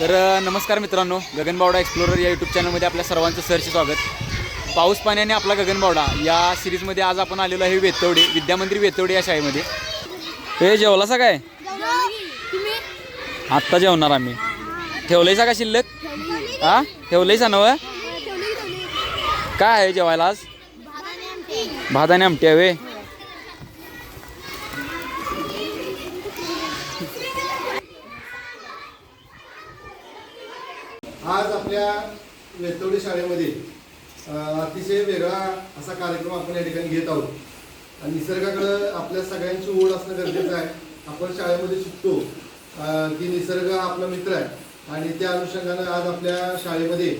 तर नमस्कार मित्रांनो गगनबावडा एक्सप्लोरर या यूट्यूब चॅनलमध्ये आपल्या सर्वांचं सरचे स्वागत. पाऊस पाण्याने आपला गगनबावडा या सिरीजमध्ये आज आपण आलेलो आहे वेतवडे विद्यामंदिर वेतवडे या शाळेमध्ये. हे जेवलासा काय? आत्ता जेवणार आम्ही. ठेवलंयसा का शिल्लक? हा ठेवलंयसा नव? काय आहे जेवायला आज? भात आणि आमटी. हवे आज आपल्या वेतवडी शाळेमध्ये अतिशय वेगळा असा कार्यक्रम आपण या ठिकाणी घेत आहोत. आणि निसर्गाकडं आपल्या सगळ्यांची ओढ असणं गरजेचं आहे. आपण शाळेमध्ये शिकतो की निसर्ग हा आपला मित्र आहे. आणि त्या अनुषंगानं आज आपल्या शाळेमध्ये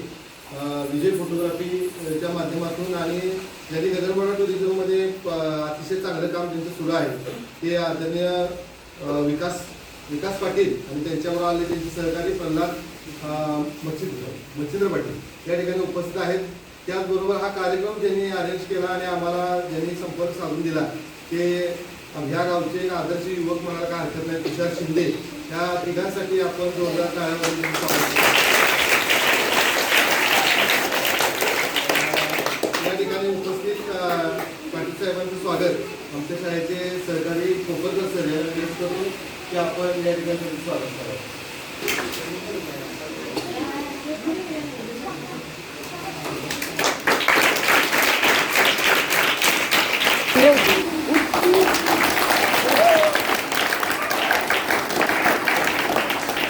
विजय फोटोग्राफीच्या माध्यमातून आणि ज्यांनी गगनबावडा टुरिझममध्ये अतिशय चांगलं काम त्यांचं सुरू आहे. ते आदरणीय विकास विकास पाटील आणि त्यांच्यावर आले त्यांचे सहकारी प्रल्हाद मच्छिंद्र मच्छिंद्र पाटील या ठिकाणी उपस्थित आहेत. त्याचबरोबर हा कार्यक्रम ज्यांनी अरेंज केला आणि आम्हाला ज्यांनी संपर्क साधून दिला ते ह्या गावचे एक आदर्श युवक म्हणायला काय हरकत नाही तुषार शिंदे. या तिघांसाठी आपण जोरदार या ठिकाणी उपस्थित पाटील साहेबांचं स्वागत. आमच्या शाळेचे सहकारी कोपरकर सर यांना करून की आपण या ठिकाणी स्वागत करावं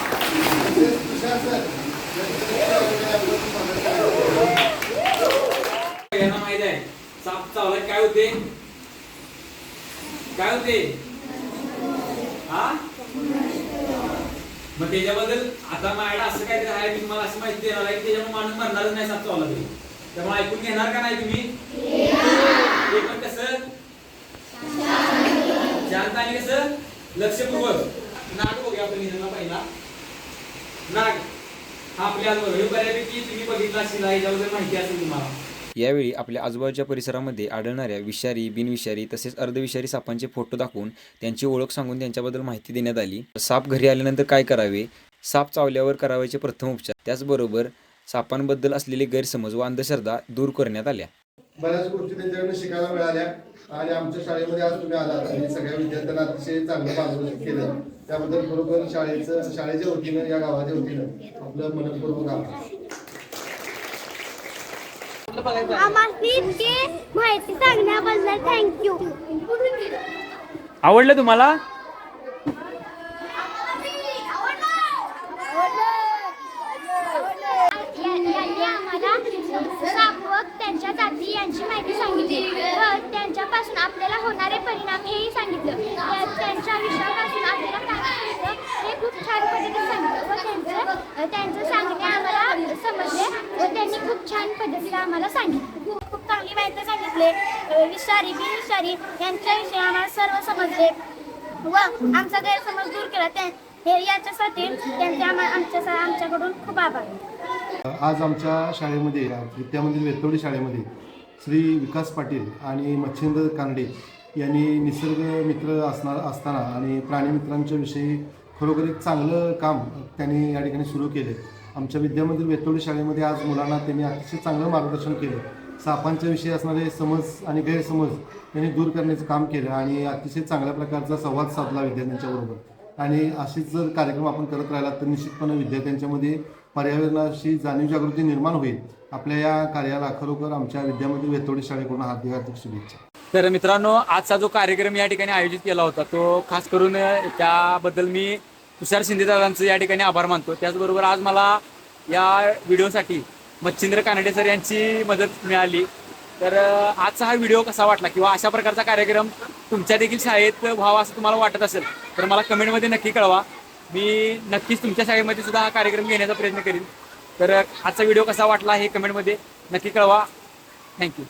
तुषार सर या ठिकाणी आपण स्वागत करावं. यांना माहीत आहे साप चावला काय होते काय होते हा मग त्याच्याबद्दल आता माझ्याकडे असं काय आहे की तुम्हाला असं माहिती देणार आहे की त्याच्यामुळे माणूस मरणारच नाही सांगतो चावला तरी. त्यामुळे ऐकून घेणार का नाही तुम्ही? ते पण कसं? शांत आणि कसं? लक्षपूर्वक. नाग बघूया आपण निधनला पहिला. नाग हा आपल्या बऱ्यापैकी तुम्ही बघितला असेल याच्याबद्दल माहिती असेल तुम्हाला. यावेळी आपल्या आजूबाजूच्या परिसरामध्ये आढळणाऱ्या विषारी बिनविषारी तसेच अर्धविषारी सापांचे फोटो दाखवून त्यांची ओळख सांगून त्यांच्याबद्दल माहिती देण्यात आली. साप घरी आल्यानंतर काय करावे? साप चावल्यावर करावायचे प्रथम उपचार. त्याचबरोबर सापांबद्दल असलेले गैरसमज व अंधश्रद्धा दूर करण्यात आल्या. बऱ्याच गोष्टी त्यांच्याकडून शिकायला मिळाल्या आणि आमच्या शाळेमध्ये आज तुम्ही आलात आणि सगळ्या विद्यार्थ्यांना अतिशय चांगलं मार्गदर्शन केलं. त्याबद्दल बरोबर शाळेचं शाळेच्या वतीनं या गावाच्या वतीनं आपलं मनपूर्वक आभार. माहिती सांगण्याबद्दल थँक्यू आवडलं तुम्हाला? त्यांच्या जाती यांची माहिती सांगितली. व त्यांच्यापासून आपल्याला होणारे परिणाम हेही सांगितलं. त्या- त्यांच्या विषयापासून आपल्याला काय करायचं हे खूप छान पद्धतीने सांगितलं. व त्यांचं त्यांचं सांगणे आम्हाला समजले. पद्धतीला आम्हाला सांगितलं. खूप खूप चांगली माहिती सांगितले. अ, विषारी बिनविषारी यांच्याविषयी आम्हाला सर्व समजले व आमचा गैरसमज दूर केला. त्या हे याच्यासाठी त्यांचे आम्हा आमच्या आमच्याकडून खूप आभार. आज आमच्या शाळेमध्ये विद्यामंदिर वेतोडी शाळेमध्ये श्री विकास पाटील आणि मच्छिंद्र कानडे यांनी निसर्ग मित्र असणार असताना आणि प्राणीमित्रांच्या विषयी खरोखर एक चांगलं काम त्यांनी या ठिकाणी सुरू केले आमच्या विद्यामंदिर वेतोडी शाळेमध्ये आज मुलांना त्यांनी अतिशय चांगलं मार्गदर्शन केलं सापांच्या विषयी असणारे समज आणि गैरसमज त्यांनी दूर करण्याचं काम केलं आणि अतिशय चांगल्या प्रकारचा संवाद साधला विद्यार्थ्यांच्याबरोबर आणि असेच जर कार्यक्रम आपण करत राहिला तर निश्चितपणे विद्यार्थ्यांच्यामध्ये पर्यावरणाशी जाणीव जागृती निर्माण होईल. आपल्या या कार्याला खरोखर आमच्या विद्यामंदिर वेतोडी शाळेकडून हार्दिक हार्दिक शुभेच्छा. तर मित्रांनो आजचा जो कार्यक्रम या ठिकाणी आयोजित केला होता तो खास करून त्याबद्दल मी तुषार शिंदे दादांचं या ठिकाणी आभार मानतो. त्याचबरोबर आज मला या व्हिडिओसाठी मच्छिंद्र कानडे सर यांची मदत मिळाली. तर आजचा हा व्हिडिओ कसा वाटला किंवा अशा प्रकारचा कार्यक्रम तुमच्या देखील शाळेत व्हावा असं तुम्हाला वाटत असेल तर मला कमेंटमध्ये नक्की कळवा. मी नक्कीच तुमच्या शाळेमध्ये सुद्धा हा कार्यक्रम घेण्याचा प्रयत्न करीन. तर आजचा व्हिडिओ कसा वाटला हे कमेंटमध्ये नक्की कळवा. थँक्यू.